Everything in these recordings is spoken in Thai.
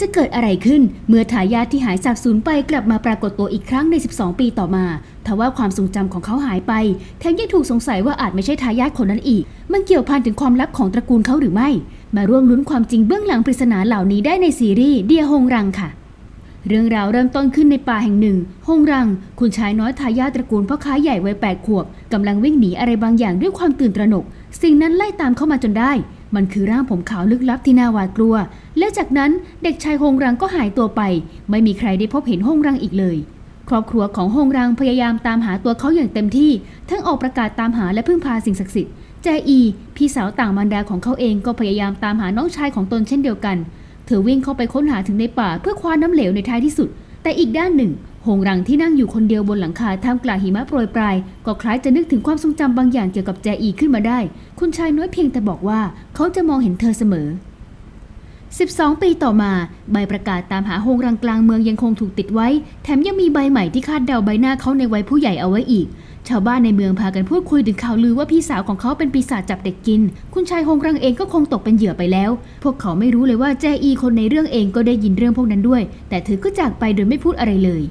จะเกิดอะไรขึ้นเมื่อทายาทที่หายสาบสูญไปกลับมาปรากฏตัวอีกครั้งใน 12 ปีต่อมาทว่าความทรงจำของเขาหายไป แถมยังถูกสงสัยว่าอาจไม่ใช่ทายาทคนนั้นอีก มันเกี่ยวพันถึงความลับของตระกูลเขาหรือไม่ มาร่วมลุ้นความจริงเบื้องหลังปริศนาเหล่านี้ได้ในซีรีส์เดียฮงรังค่ะ เรื่องราวเริ่มต้นขึ้นในป่าแห่งหนึ่งฮงรัง คุณชายน้อยทายาทตระกูลพ่อค้าใหญ่วัยแปดขวบกำลังวิ่งหนีอะไรบางอย่างด้วยความตื่นตระหนก สิ่งนั้นไล่ตามเข้ามาจนได้ มันคือร่างผมขาวลึกลับที่น่าหวาดกลัว และจากนั้นเด็กชายฮงรังก็หายตัวไป ไม่มีใครได้พบเห็นฮงรังอีกเลย ครอบครัวของฮงรังพยายามตามหาตัวเขาอย่างเต็มที่ ทั้งออกประกาศตามหาและพึ่งพาสิ่งศักดิ์สิทธิ์แจอี พี่สาวต่างมารดาของเขาเองก็พยายามตามหาน้องชายของตนเช่นเดียวกัน เธอวิ่งเข้าไปค้นหาถึงในป่าเพื่อคว้าน้ำเหลวในท้ายที่สุด แต่อีกด้านหนึ่งหงรังที่นั่งอยู่คนเดียวบนหลังคาท่ามกลางหิมะโปรยปลาย ก็คล้ายจะนึกถึงความทรงจำบางอย่างเกี่ยวกับแจอีขึ้นมาได้ คุณชายน้อยเพียงแต่บอกว่าเขาจะมองเห็นเธอเสมอ 12 ปีต่อมา ใบประกาศตามหาหงรังกลางเมืองยังคงถูกติดไว้ แถมยังมีใบใหม่ที่คาดเดาใบหน้าเขาในวัยผู้ใหญ่เอาไว้อีก ชาวบ้านในเมืองพากันพูดคุยถึงข่าวลือว่าพี่สาวของเขาเป็นปีศาจจับเด็กกิน คุณชายโฮงรังเองก็คงตกเป็นเหยื่อไปแล้ว พวกเขาไม่รู้เลยว่าแจอีคนในเรื่องเองก็ได้ยินเรื่องพวกนั้นด้วย แต่เธอก็จากไปโดยไม่พูดอะไรเลย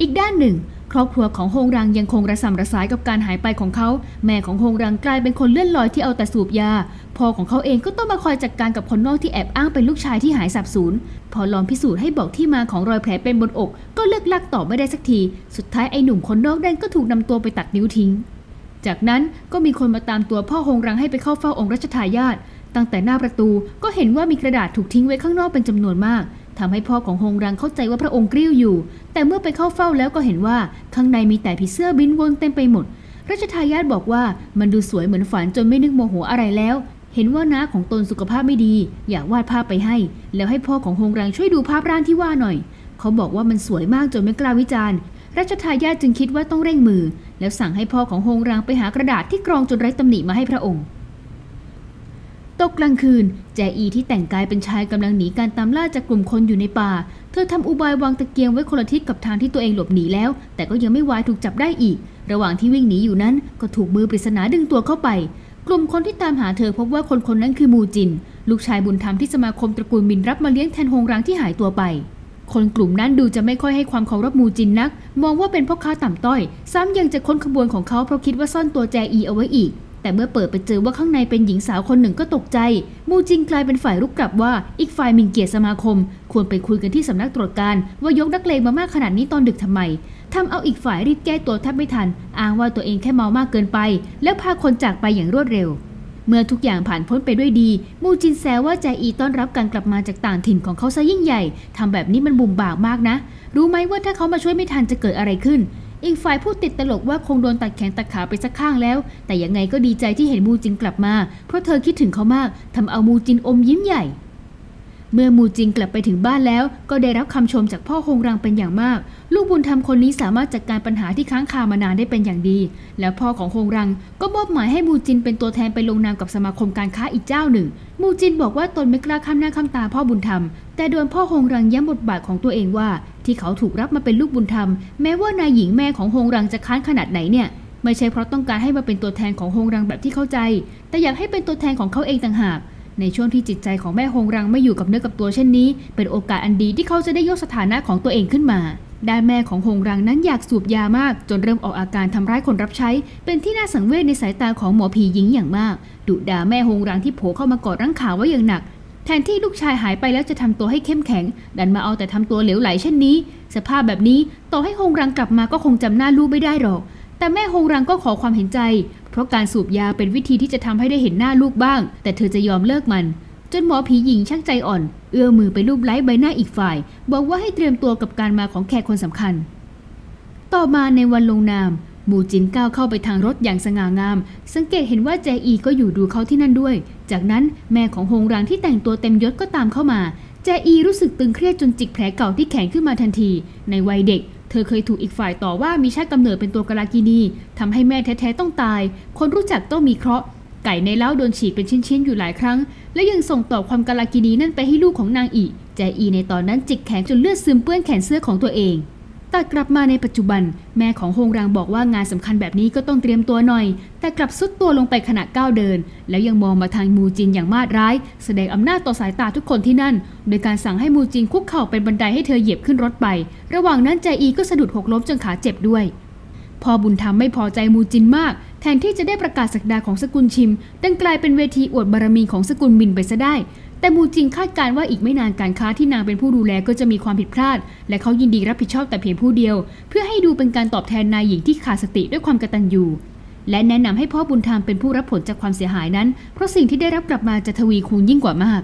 อีกด้านหนึ่ง ครอบครัวของฮงรังยังคงระสำระสายกับการหายไปของเขา แม่ของฮงรังกลายเป็นคนเลื่อนลอยที่เอาแต่สูบยา พ่อของเขาเองก็ต้องมาคอยจัดการกับคนนอกที่แอบอ้างเป็นลูกชายที่หายสับสูญ พอลองพิสูจน์ให้บอกที่มาของรอยแผลเป็นบนอก ก็เลือกลักตอบไม่ได้สักที สุดท้ายไอ้หนุ่มคนนอกนั่นก็ถูกนำตัวไปตัดนิ้วทิ้ง จากนั้นก็มีคนมาตามตัวพ่อฮงรังให้ไปเข้าเฝ้าองค์รัชทายาท ตั้งแต่หน้าประตูก็เห็นว่ามีกระดาษถูกทิ้งไว้ข้างนอกเป็นจำนวนมาก ทำให้พ่อของฮงรังเข้าใจว่าพระองค์กริ้วอยู่ แต่เมื่อไปเข้าเฝ้าแล้วก็เห็นว่าข้างในมีแต่ผีเสื้อบินวนเต็มไปหมดรัชทายาทบอกว่ามันดูสวยเหมือนฝันจนไม่นึกโมโหอะไรแล้ว เห็นว่าน้าของตนสุขภาพไม่ดี อยากวาดภาพไปให้ แล้วให้พ่อของฮงรังช่วยดูภาพร่างที่ว่าหน่อย เขาบอกว่ามันสวยมากจนไม่กล้าวิจารณ์ รัชทายาทจึงคิดว่าต้องเร่งมือ แล้วสั่งให้พ่อของฮงรังไปหากระดาษที่กรองจนไร้ตำหนิมาให้พระองค์ ตกกลางคืน แจอีที่แต่งกายเป็นชายกำลังหนีการตามล่าจากกลุ่มคนอยู่ในป่า เธอทำอุบายวางตะเกียงไว้คนละทิศกับทางที่ตัวเองหลบหนีแล้ว แต่ก็ยังไม่วายถูกจับได้อีก ระหว่างที่วิ่งหนีอยู่นั้น ก็ถูกมือปริศนาดึงตัวเข้าไป กลุ่มคนที่ตามหาเธอพบว่าคนคนนั้นคือมูจิน ลูกชายบุญธรรมที่สมาคมตระกูลมินรับมาเลี้ยงแทนฮงรังที่หายตัวไป คนกลุ่มนั้นดูจะไม่ค่อยให้ความเคารพมูจินนัก มองว่าเป็นพ่อค้าต่ำต้อย ซ้ำยังจะค้นขบวนของเขาเพราะคิดว่าซ่อนตัวแจอีเอาไว้อีก แต่เมื่อเปิดไปเจอว่าข้างในเป็นหญิงสาวคนหนึ่งก็ตกใจ มูจินกลายเป็นฝ่ายรุกกลับว่าอีกฝ่ายมินเกียรติสมาคม ควรไปคุยกันที่สำนักตรวจการ ว่ายกนักเลงมามากขนาดนี้ตอนดึกทำไมทำเอาอีกฝ่ายรีบแก้ตัวแทบไม่ทัน อ้างว่าตัวเองแค่เมามากเกินไป แล้วพาคนจากไปอย่างรวดเร็ว เมื่อทุกอย่างผ่านพ้นไปด้วยดี มูจินแซวว่าแจอีต้อนรับการกลับมาจากต่างถิ่นของเขาซะยิ่งใหญ่ทำแบบนี้มันบุ่มบากมากนะ รู้ไหมว่าถ้าเขามาช่วยไม่ทันจะเกิดอะไรขึ้น อีกฝ่ายพูดติดตลกว่าคงโดนตัดแขนตัดขาไปสักข้างแล้ว แต่ยังไงก็ดีใจที่เห็นมูจินกลับมา เพราะเธอคิดถึงเขามากทำเอามูจินอมยิ้มใหญ่ เมื่อมูจินกลับไปถึงบ้านแล้ว ก็ได้รับคำชมจากพ่อฮงรังเป็นอย่างมาก ลูกบุญธรรมคนนี้สามารถจัดการปัญหาที่ค้างคามานานได้เป็นอย่างดี แล้วพ่อของฮงรังก็มอบหมายให้มูจินเป็นตัวแทนไปลงนามกับสมาคมการค้าอีกเจ้าหนึ่ง มูจินบอกว่าตนไม่กล้าข้ามหน้าข้ามตาพ่อบุญธรรม แต่โดนพ่อฮงรังย้ำบทบาทของตัวเองว่า ที่เขาถูกรับมาเป็นลูกบุญธรรม แม้ว่านายหญิงแม่ของฮงรังจะค้านขนาดไหนเนี่ยไม่ใช่เพราะต้องการให้มาเป็นตัวแทนของฮงรังแบบที่เข้าใจ แต่อยากให้เป็นตัวแทนของเขาเองต่างหาก ในช่วงที่จิตใจของแม่ฮงรังไม่อยู่กับเนื้อกับตัวเช่นนี้ เป็นโอกาสอันดีที่เขาจะได้ยกสถานะของตัวเองขึ้นมาด้านแม่ของฮงรังนั้นอยากสูบยามาก จนเริ่มออกอาการทำร้ายคนรับใช้ เป็นที่น่าสังเวชในสายตาของหมอผีหญิงอย่างมาก ดุด่าแม่ฮงรังที่โผล่เข้ามากอดร่างขาไว้อย่างหนัก แทนที่ลูกชายหายไปแล้วจะทำตัวให้เข้มแข็ง ดันมาเอาแต่ทำตัวเหลวไหลเช่นนี้ สภาพแบบนี้ต่อให้ฮงรังกลับมาก็คงจำหน้าลูกไม่ได้หรอก แต่แม่ฮงรังก็ขอความเห็นใจ เพราะการสูบยาเป็นวิธีที่จะทำให้ได้เห็นหน้าลูกบ้าง แต่เธอจะยอมเลิกมัน จนหมอผีหญิงช่างใจอ่อน เอื้อมือไปลูบไล้ใบหน้าอีกฝ่าย บอกว่าให้เตรียมตัวกับการมาของแขกคนสำคัญ ต่อมาในวันลงนามมูจินก้าวเข้าไปทางรถอย่างสง่างาม สังเกตเห็นว่าแจอีก็อยู่ดูเขาที่นั่นด้วย จากนั้นแม่ของฮงรังที่แต่งตัวเต็มยศก็ตามเข้ามา แจอีรู้สึกตึงเครียดจนจิกแผลเก่าที่แขนขึ้นมาทันที ในวัยเด็ก เธอเคยถูกอีกฝ่ายต่อว่ามีชาติกำเนิดเป็นตัวกรากินีทำให้แม่แท้ๆต้องตาย คนรู้จักต้องมีเคราะห์ไก่ในเล้าโดนฉีกเป็นชิ้นๆอยู่หลายครั้ง และยังส่งต่อความกาลากินีนั่นไปให้ลูกของนางอีแจอีในตอนนั้นจิกแขนจนเลือดซึมเปื้อนแขนเสื้อของตัวเอง แตัดกลับมาในปัจจุบัน แม่ของโฮงรังบอกว่างานสำคัญแบบนี้ก็ต้องเตรียมตัวหน่อย แต่กลับซุดตัวลงไปขณะก้าวเดิน แล้วยังมองมาทางมูจินอย่างมาดร้าย แสดงอำนาจต่อสายตาทุกคนที่นั่น โดยการสั่งให้มูจินคุกเข่าเป็นบันไดให้เธอเหยียบขึ้นรถไป ระหว่างนั้นแจอีก็สะดุดหกล้มจนขาเจ็บด้วยพ่อบุญธรรมไม่พอใจมูจินมาก แทนที่จะได้ประกาศสักดาของสกุลชิมดันกลายเป็นเวทีอวดบารมีของสกุลมินไปซะได้ แต่มูจินคาดการณ์ว่าอีกไม่นานการค้าที่นางเป็นผู้ดูแลก็จะมีความผิดพลาด และเขายินดีรับผิดชอบแต่เพียงผู้เดียว เพื่อให้ดูเป็นการตอบแทนนายหญิงที่ขาดสติด้วยความกตัญญูและแนะนำให้พ่อบุญธรรมเป็นผู้รับผลจากความเสียหายนั้น เพราะสิ่งที่ได้รับกลับมาจะทวีคูณยิ่งกว่ามาก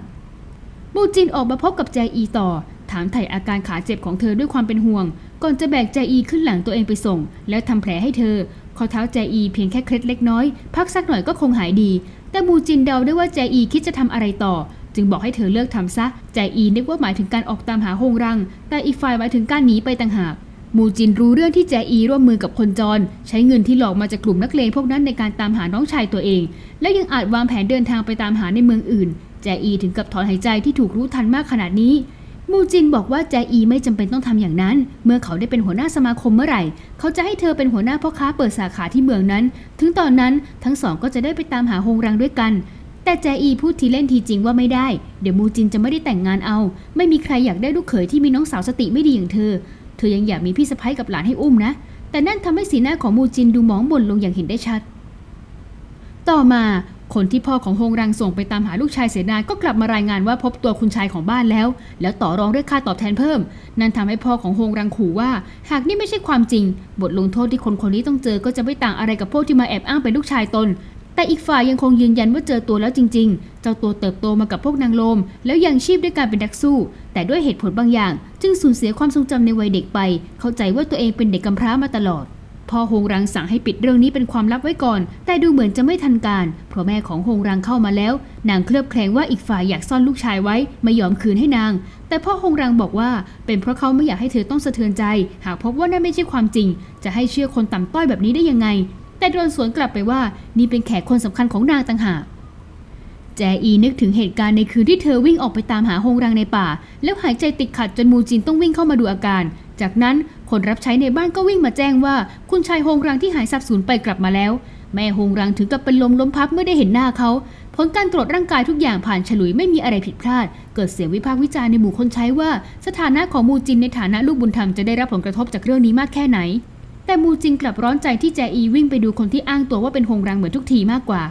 มูจินออกมาพบกับแจอีต่อ ถามไถ่อาการขาเจ็บของเธอด้วยความเป็นห่วง ก่อนจะแบกแจอีขึ้นหลังตัวเองไปส่ง แล้วทำแผลให้เธอ ข้อเท้าแจอีเพียงแค่เคล็ดเล็กน้อย พักสักหน่อยก็คงหายดี แต่มูจินเดาได้ว่าแจอีคิดจะทำอะไรต่อ จึงบอกให้เธอเลิกทำซะแจอีนึกว่าหมายถึงการออกตามหาโฮงรัง แต่อีกฝ่ายหมายถึงการหนีไปต่างหากมูจินรู้เรื่องที่แจอีร่วมมือกับคนจร ใช้เงินที่หลอกมาจากกลุ่มนักเลงพวกนั้นในการตามหาน้องชายตัวเอง และยังอาจวางแผนเดินทางไปตามหาในเมืองอื่น แจอีถึงกับถอนหายใจที่ถูกรู้ทันมากขนาดนี้ มูจินบอกว่าแจอีไม่จำเป็นต้องทำอย่างนั้น เมื่อเขาได้เป็นหัวหน้าสมาคมเมื่อไหร่ เขาจะให้เธอเป็นหัวหน้าพ่อค้าเปิดสาขาที่เมืองนั้น ถึงตอนนั้นทั้งสองก็จะได้ไปตามหาโฮงรังด้วยกัน แต่แจอีพูดทีเล่นทีจริงว่าไม่ได้ เดี๋ยวมูจินจะไม่ได้แต่งงานเอา ไม่มีใครอยากได้ลูกเขยที่มีน้องสาวสติไม่ดีอย่างเธอ เธอยังอยากมีพี่สะใภ้กับหลานให้อุ้มนะ แต่นั่นทำให้สีหน้าของมูจินดูหมองหม่นลงอย่างเห็นได้ชัด ต่อมาคนที่พ่อของโฮงรังส่งไปตามหาลูกชายเสนาก็กลับมารายงานว่าพบตัวคุณชายของบ้านแล้ว แล้วต่อรองด้วยค่าตอบแทนเพิ่ม นั่นทำให้พ่อของโฮงรังขู่ว่า หากนี่ไม่ใช่ความจริง บทลงโทษที่คนคนนี้ต้องเจอก็จะไม่ต่างอะไรกับพวกที่มาแอบอ้างเป็นลูกชายตน แต่อีกฝ่ายยังคงยืนยันว่าเจอตัวแล้วจริง ๆ เจ้าตัวเติบโตมากับพวกนางโลม แล้วยังชีพด้วยการเป็นนักสู้ แต่ด้วยเหตุผลบางอย่าง จึงสูญเสียความทรงจำในวัยเด็กไป เข้าใจว่าตัวเองเป็นเด็กกำพร้ามาตลอดพ่อโฮงรังสั่งให้ปิดเรื่องนี้เป็นความลับไว้ก่อน แต่ดูเหมือนจะไม่ทันการ เพราะแม่ของโฮงรังเข้ามาแล้ว นางเคลือบแคลงว่าอีกฝ่ายอยากซ่อนลูกชายไว้ ไม่ยอมคืนให้นาง แต่พ่อโฮงรังบอกว่า เป็นเพราะเขาไม่อยากให้เธอต้องสะเทือนใจ หากพบว่านั่นไม่ใช่ความจริง จะให้เชื่อคนต่ำต้อยแบบนี้ได้ยังไง แต่โดนสวนกลับไปว่านี่เป็นแขกคนสำคัญของนางต่างหากแจอีนึกถึงเหตุการณ์ในคืนที่เธอวิ่งออกไปตามหาโฮงรังในป่า แล้วหายใจติดขัดจนมูจินต้องวิ่งเข้ามาดูอาการ จากนั้นคนรับใช้ในบ้านก็วิ่งมาแจ้งว่า คุณชายโฮงรังที่หายสับสูญไปกลับมาแล้ว แม่โฮงรังถึงกับเป็นลมล้มพับเมื่อได้เห็นหน้าเขาผลการตรวจร่างกายทุกอย่างผ่านฉลุยไม่มีอะไรผิดพลาด เกิดเสียงวิพากษ์วิจารณ์ในหมู่คนใช้ว่า สถานะของมูจินในฐานะลูกบุญธรรมจะได้รับผลกระทบจากเรื่องนี้มากแค่ไหน แต่มูจินกลับร้อนใจที่แจอีวิ่งไปดูคนที่อ้างตัวว่าเป็นโฮงรังเหมือนทุกทีมากกว่า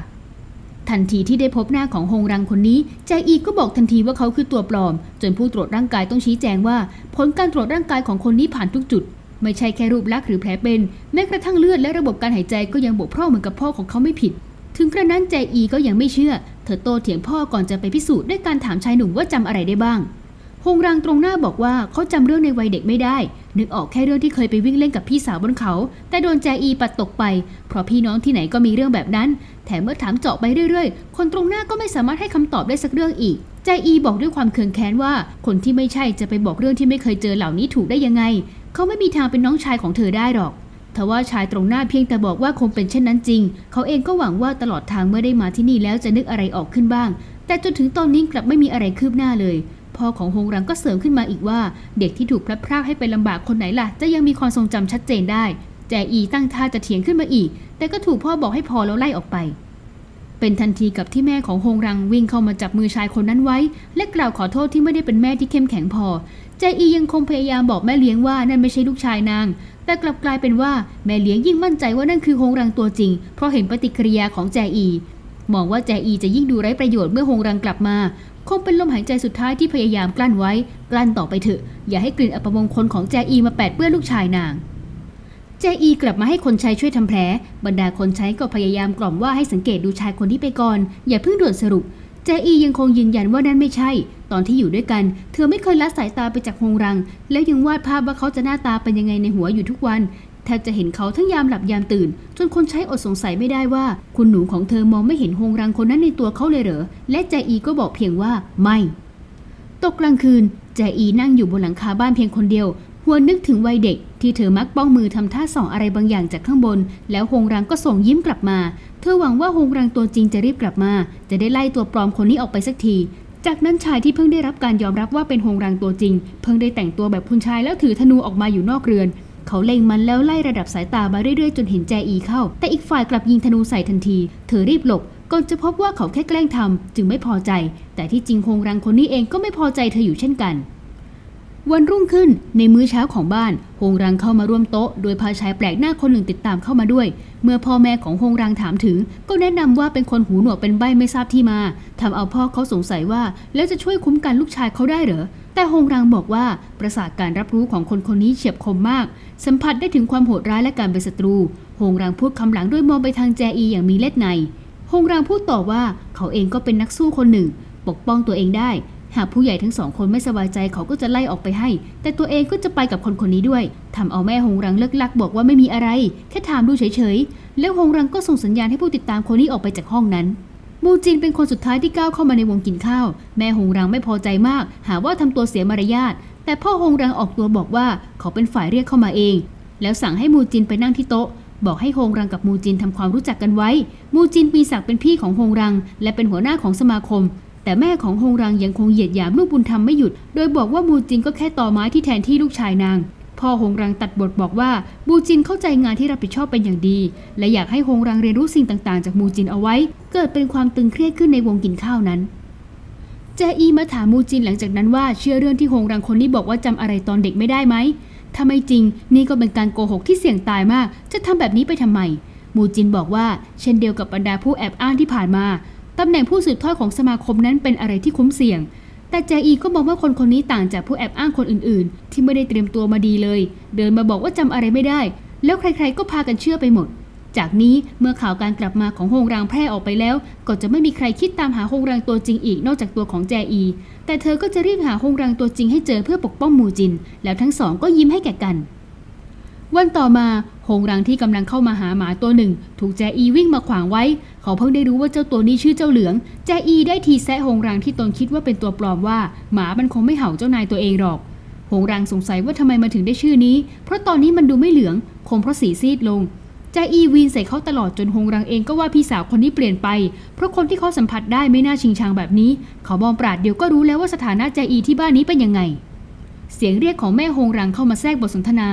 ทันทีที่ได้พบหน้าของโฮงรังคนนี้ แจอีก็บอกทันทีว่าเขาคือตัวปลอม จนผู้ตรวจร่างกายต้องชี้แจงว่า ผลการตรวจร่างกายของคนนี้ผ่านทุกจุด ไม่ใช่แค่รูปลักษณ์หรือแผลเป็น แม้กระทั่งเลือดและระบบการหายใจก็ยังบกพร่องเหมือนกับพ่อของเขาไม่ผิด ถึงกระนั้นแจอีก็ยังไม่เชื่อ เธอโตเถียงพ่อก่อนจะไปพิสูจน์ด้วยการถามชายหนุ่มว่าจำอะไรได้บ้าง ฮงรังตรงหน้าบอกว่าเขาจำเรื่องในวัยเด็กไม่ได้ นึกออกแค่เรื่องที่เคยไปวิ่งเล่นกับพี่สาวบนเขา แต่โดนแจอีปัดตกไป เพราะพี่น้องที่ไหนก็มีเรื่องแบบนั้น แถมเมื่อถามเจาะไปเรื่อยๆ คนตรงหน้าก็ไม่สามารถให้คำตอบได้สักเรื่องอีก แจอีบอกด้วยความเคืองแค้นว่า คนที่ไม่ใช่จะไปบอกเรื่องที่ไม่เคยเจอเหล่านี้ถูกได้ยังไง เขาไม่มีทางเป็นน้องชายของเธอได้หรอกทว่าชายตรงหน้าเพียงแต่บอกว่าคงเป็นเช่นนั้นจริง เขาเองก็หวังว่าตลอดทางเมื่อได้มาที่นี่แล้วจะนึกอะไรออกขึ้นบ้าง แต่จนถึงตอนนี้กลับไม่มีอะไรคืบหน้าเลย พ่อของฮงรังก็เสริมขึ้นมาอีกว่า เด็กที่ถูกพลัดพรากให้ไปลำบากคนไหนล่ะ จะยังมีความทรงจำชัดเจนได้ แจอีตั้งท่าจะเถียงขึ้นมาอีก แต่ก็ถูกพ่อบอกให้พอแล้วไล่ออกไป เป็นทันทีกับที่แม่ของฮงรังวิ่งเข้ามาจับมือชายคนนั้นไว้ และกล่าวขอโทษที่ไม่ได้เป็นแม่ที่เข้มแข็งพอ แจอียังคงพยายามบอกแม่เลี้ยงว่านั่นไม่ใช่ลูกชายนาง แต่กลับกลายเป็นว่าแม่เลี้ยงยิ่งมั่นใจว่านั่นคือฮงรังตัวจริง เพราะเห็นปฏิกิริยาของแจอีมองว่าแจอีจะยิ่งดูไร้ประโยชน์เมื่อฮงรังกลับมา คงเป็นลมหายใจสุดท้ายที่พยายามกลั้นไว้ กลั้นต่อไปเถอะ อย่าให้กลิ่นอัปมงคลของแจอีมาแปดเปื้อนลูกชายนาง แจอีกลับมาให้คนใช้ช่วยทำแผล บรรดาคนใช้ก็พยายามกล่อมว่าให้สังเกตดูชายคนนี้ไปก่อน อย่าเพิ่งด่วนสรุป แจอียังคงยืนยันว่านั่นไม่ใช่ ตอนที่อยู่ด้วยกัน เธอไม่เคยละสายตาไปจากฮงรัง แล้วยังวาดภาพว่าเขาจะหน้าตาเป็นยังไงในหัวอยู่ทุกวัน แทบจะเห็นเขาทั้งยามหลับยามตื่น จนคนใช้อดสงสัยไม่ได้ว่า คุณหนูของเธอมองไม่เห็นโฮงรังคนนั้นในตัวเขาเลยเหรอ และแจอีก็บอกเพียงว่าไม่ ตกกลางคืน แจอีนั่งอยู่บนหลังคาบ้านเพียงคนเดียวหวนนึกถึงวัยเด็กที่เธอมักป้องมือทำท่าส่องอะไรบางอย่างจากข้างบน แล้วฮงรังก็ส่งยิ้มกลับมา เธอหวังว่าฮงรังตัวจริงจะรีบกลับมา จะได้ไล่ตัวปลอมคนนี้ออกไปสักที จากนั้นชายที่เพิ่งได้รับการยอมรับว่าเป็นฮงรังตัวจริง เพิ่งได้แต่งตัวแบบคุณชายแล้วถือธนูออกมาอยู่นอกเรือน เขาเล็งมันแล้วไล่ระดับสายตามาเรื่อยๆ จนเห็นแจอีเข้า แต่อีกฝ่ายกลับยิงธนูใส่ทันที เธอรีบหลบก่อนจะพบว่าเขาแค่แกล้งทำจึงไม่พอใจ แต่ที่จริงโฮงรังคนนี้เองก็ไม่พอใจเธออยู่เช่นกัน วันรุ่งขึ้นในมื้อเช้าของบ้านโฮงรังเข้ามาร่วมโต๊ะ โดยพาชายแปลกหน้าคนหนึ่งติดตามเข้ามาด้วย เมื่อพ่อแม่ของโฮงรังถามถึง ก็แนะนำว่าเป็นคนหูหนวกเป็นใบไม่ทราบที่มาทำเอาพ่อเขาสงสัยว่าแล้วจะช่วยคุ้มกันลูกชายเขาได้เหรอ แต่โฮงรังบอกว่าประสาทการรับรู้ของคนคนนี้เฉียบคมมาก สัมผัสได้ถึงความโหดร้ายและการเป็นศัตรูโฮงรังพูดคำหลังด้วยมองไปทางแจอีอย่างมีเล็ดในโฮงรังพูดต่อว่าเขาเองก็เป็นนักสู้คนหนึ่ง ปกป้องตัวเองได้ หากผู้ใหญ่ทั้งสองคนไม่สบายใจเขาก็จะไล่ออกไปให้ แต่ตัวเองก็จะไปกับคนคนนี้ด้วยทำเอาแม่หงรังเลิกลักบอกว่าไม่มีอะไร แค่ถามดูเฉยๆแล้วหงรังก็ส่งสัญญาณให้ผู้ติดตามคนนี้ออกไปจากห้องนั้น มูจินเป็นคนสุดท้ายที่ก้าวเข้ามาในวงกินข้าว แม่หงรังไม่พอใจมาก หาว่าทำตัวเสียมารยาท แต่พ่อหงรังออกตัวบอกว่าเขาเป็นฝ่ายเรียกเข้ามาเอง แล้วสั่งให้มูจินไปนั่งที่โต๊ะ บอกให้ฮงรังกับมูจินทำความรู้จักกันไว้ มูจินมีศักดิ์เป็นพี่ของฮงรัง และเป็นหัวหน้าของสมาคม แต่แม่ของฮงรังยังคงเหยียดหยามลูกบุญธรรมไม่หยุด โดยบอกว่ามูจินก็แค่ต่อไม้ที่แทนที่ลูกชายนาง พ่อฮงรังตัดบทบอกว่ามูจินเข้าใจงานที่รับผิดชอบเป็นอย่างดี และอยากให้ฮงรังเรียนรู้สิ่งต่างๆ จากมูจินเอาไว้ เกิดเป็นความตึงเครียดขึ้นในวงกินข้าวนั้นแจอีมาถามมูจินหลังจากนั้นว่าเชื่อเรื่องที่ฮงรังคนนี้บอกว่าจำอะไรตอนเด็กไม่ได้ไหมถ้าไม่จริง นี่ก็เป็นการโกหกที่เสี่ยงตายมาก จะทำแบบนี้ไปทำไม มูจินบอกว่าเช่นเดียวกับบรรดาผู้แอบอ้างที่ผ่านมาตำแหน่งผู้สืบทอดของสมาคมนั้นเป็นอะไรที่คุ้มเสี่ยง แต่แจอีก็มองว่าคนคนนี้ต่างจากผู้แอบอ้างคนอื่นๆ ที่ไม่ได้เตรียมตัวมาดีเลย เดินมาบอกว่าจำอะไรไม่ได้ แล้วใครๆก็พากันเชื่อไปหมด จากนี้เมื่อข่าวการกลับมาของโฮงรางแพร่ออกไปแล้ว ก็จะไม่มีใครคิดตามหาโฮงรางตัวจริงอีกนอกจากตัวของแจอี แต่เธอก็จะรีบหาโฮงรางตัวจริงให้เจอเพื่อปกป้องมูจิน แล้วทั้งสองก็ยิ้มให้แก่กัน วันต่อมาโฮงรังที่กำลังเข้ามาหาหมาตัวหนึ่ง ถูกแจอีวิ่งมาขวางไว้ เขาเพิ่งได้รู้ว่าเจ้าตัวนี้ชื่อเจ้าเหลือง แจอีได้ทีแซะโฮงรังที่ตนคิดว่าเป็นตัวปลอมว่า หมามันคงไม่เห่าเจ้านายตัวเองหรอกโฮงรังสงสัยว่าทำไมมันถึงได้ชื่อนี้ เพราะตอนนี้มันดูไม่เหลืองคงเพราะสีซีดลงแจอีวีนใส่เขาตลอดจนโฮงรังเองก็ว่าพี่สาวคนนี้เปลี่ยนไป เพราะคนที่เขาสัมผัสได้ไม่น่าชิงชังแบบนี้ เขามองปราดเดียวก็รู้แล้วว่าสถานะแจอีที่บ้านนี้เป็นยังไง เสียงเรียกของแม่ฮงรังเข้ามาแทรกบทสนทนา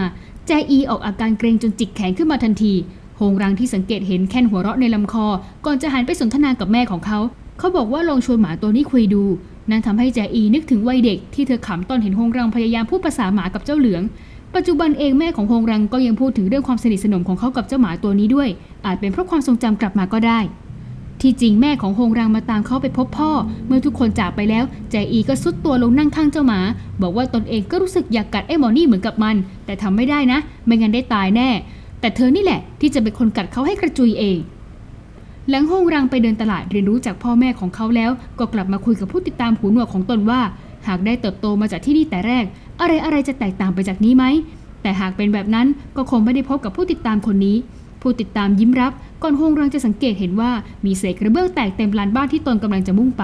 แจอีออกอาการเกรงจนจิกแขนขึ้นมาทันทีโฮงรังที่สังเกตเห็นแค่นหัวเราะในลำคอ ก่อนจะหันไปสนทนากับแม่ของเขา เขาบอกว่าลองชวนหมาตัวนี้คุยดู นั่นทำให้แจอีนึกถึงวัยเด็กที่เธอขำตอนเห็นโฮงรังพยายามพูดภาษาหมากับเจ้าเหลือง ปัจจุบันเองแม่ของโฮงรังก็ยังพูดถึงเรื่องความสนิทสนมของเขากับเจ้าหมาตัวนี้ด้วย อาจเป็นเพราะความทรงจำกลับมาก็ได้ ที่จริงแม่ของโฮงรังมาตามเขาไปพบพ่อ เมื่อทุกคนจากไปแล้วแจอีก็ซุดตัวลงนั่งข้างเจ้าหมา บอกว่าตนเองก็รู้สึกอยากกัดไอ้หมอนี่เหมือนกับมัน แต่ทำไม่ได้นะ ไม่งั้นได้ตายแน่ แต่เธอนี่แหละ ที่จะเป็นคนกัดเขาให้กระจุยเอง หลังโฮงรังไปเดินตลาดเรียนรู้จากพ่อแม่ของเขาแล้ว ก็กลับมาคุยกับผู้ติดตามหูหนวกของตนว่า หากได้เติบโตมาจากที่นี่แต่แรก อะไรอะไรจะแตกต่างไปจากนี้ไหมแต่หากเป็นแบบนั้นก็คงไม่ได้พบกับผู้ติดตามคนนี้ ผู้ติดตามยิ้มรับ ก่อนโฮงรังจะสังเกตเห็นว่ามีเศษกระเบื้องแตกเต็มลานบ้านที่ตนกำลังจะมุ่งไป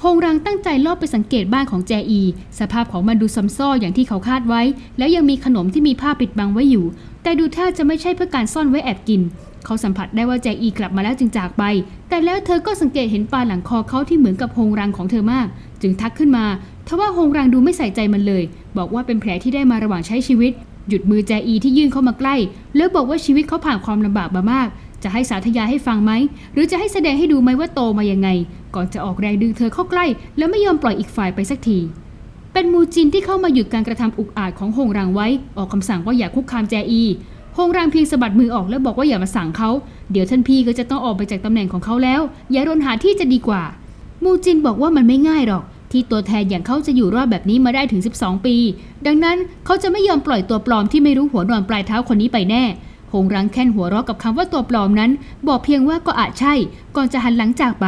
โฮงรังตั้งใจลอบไปสังเกตบ้านของแจอี สภาพของมันดูซ้ำซ้ออย่างที่เขาคาดไว้ แล้วยังมีขนมที่มีผ้าปิดบังไว้อยู่ แต่ดูท่าจะไม่ใช่เพื่อการซ่อนไว้แอบกิน เขาสัมผัสได้ว่าแจอีกลับมาแล้วจึงจากไป แต่แล้วเธอก็สังเกตเห็นปลาหลังคอเขาที่เหมือนกับโฮงรังของเธอมาก จึงทักขึ้นมาทว่าโฮงรังดูไม่ใส่ใจมันเลย บอกว่าเป็นแผลที่ได้มาระหว่างใช้ชีวิต หยุดมือแจอีที่ยื่นเข้ามาใกล้ แล้วบอกว่าชีวิตเขาผ่านความลำบากมามาก จะให้สาธยายให้ฟังไหม หรือจะให้แสดงให้ดูไหมว่าโตมายังไง ก่อนจะออกแรงดึงเธอเข้าใกล้ แล้วไม่ยอมปล่อยอีกฝ่ายไปสักทีเป็นมูจินที่เข้ามาหยุดการกระทำอุกอาจของโฮงรังไว้ ออกคำสั่งว่าอย่าคุกคามแจอีโฮงรังเพียงสะบัดมือออกแล้วบอกว่าอย่ามาสั่งเขาเดี๋ยวท่านพี่ก็จะต้องออกไปจากตำแหน่งของเขาแล้ว อย่ารนหาที่จะดีกว่า มูจินบอกว่ามันไม่ง่ายหรอก ที่ตัวแทนอย่างเขาจะอยู่รอดแบบนี้มาได้ถึง 12 ปี ดังนั้นเขาจะไม่ยอมปล่อยตัวปลอมที่ไม่รู้หัวนอนปลายเท้าคนนี้ไปแน่โฮงรังแค่นหัวเราะกับคำว่าตัวปลอมนั้น บอกเพียงว่าก็อาจใช่ ก่อนจะหันหลังจากไป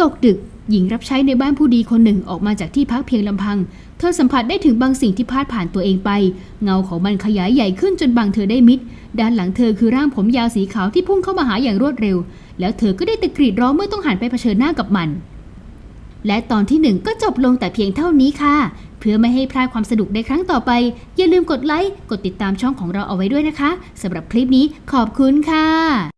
ตกดึก หญิงรับใช้ในบ้านผู้ดีคนหนึ่งออกมาจากที่พักเพียงลำพัง เธอสัมผัสได้ถึงบางสิ่งที่พาดผ่านตัวเองไป เงาของมันขยายใหญ่ขึ้นจนบังเธอได้มิด ด้านหลังเธอคือร่างผมยาวสีขาวที่พุ่งเข้ามาหาอย่างรวดเร็ว แล้วเธอก็ได้ตะกรีดร้องเมื่อต้องหันไปเผชิญหน้ากับมัน และตอนที่หนึ่งก็จบลงแต่เพียงเท่านี้ค่ะ เพื่อไม่ให้พลาดความสนุกในครั้งต่อไป อย่าลืมกดไลค์ กดติดตามช่องของเราเอาไว้ด้วยนะคะสำหรับคลิปนี้ขอบคุณค่ะ